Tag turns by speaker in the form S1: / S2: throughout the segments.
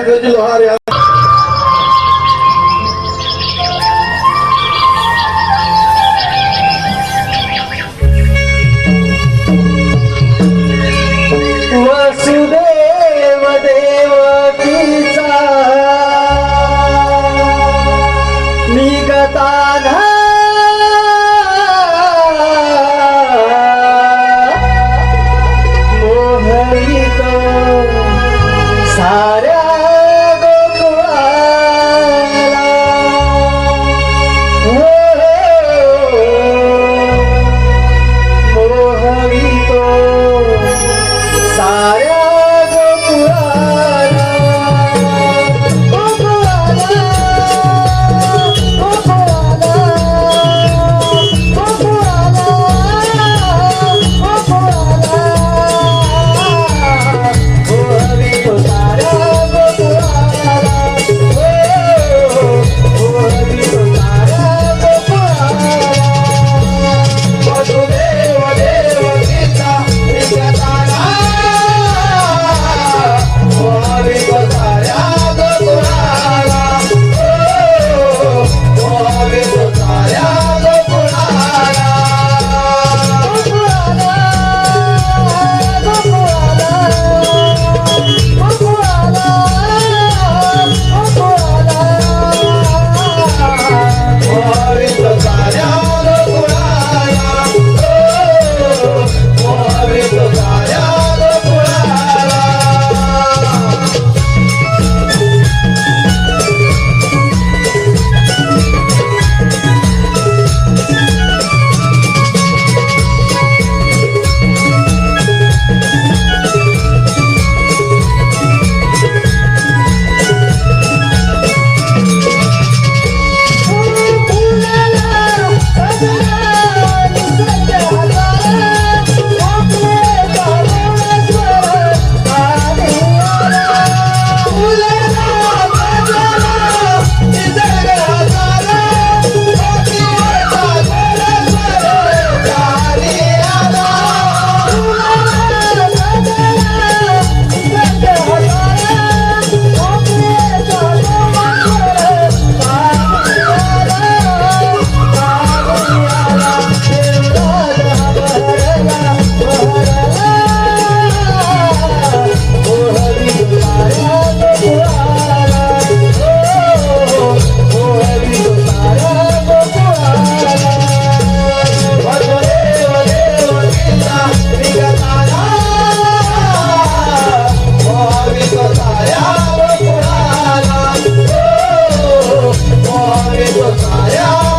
S1: इंग्रजी लोहार या
S2: वसुदेव देवकीचा निगताना मोहवितो साऱ्या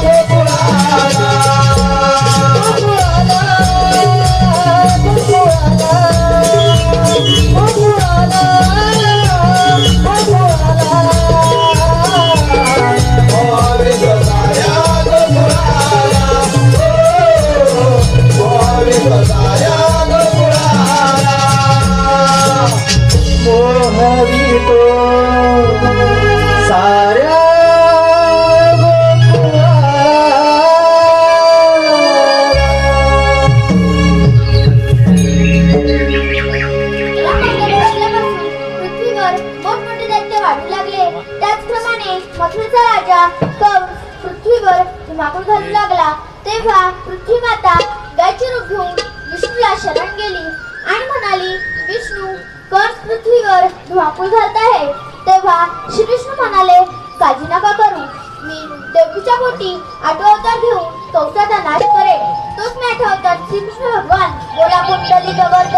S3: पृथ्वीवर घालू लागला तेव्हा पृथ्वी माता गायचे रूप घेऊन विष्णूला शरण गेली आणि म्हणाली विष्णू कर्ज पृथ्वीवर धुमाकूळ घालत आहे. तेव्हा श्री विष्णू म्हणाले काळजी नका करू मी देवीच्या पोटी आठवा अवतार घेऊन कौसाचा नाश करेन. तोच मी आठवा अवतार श्रीकृष्ण भगवान बोला कुंडली गवर्त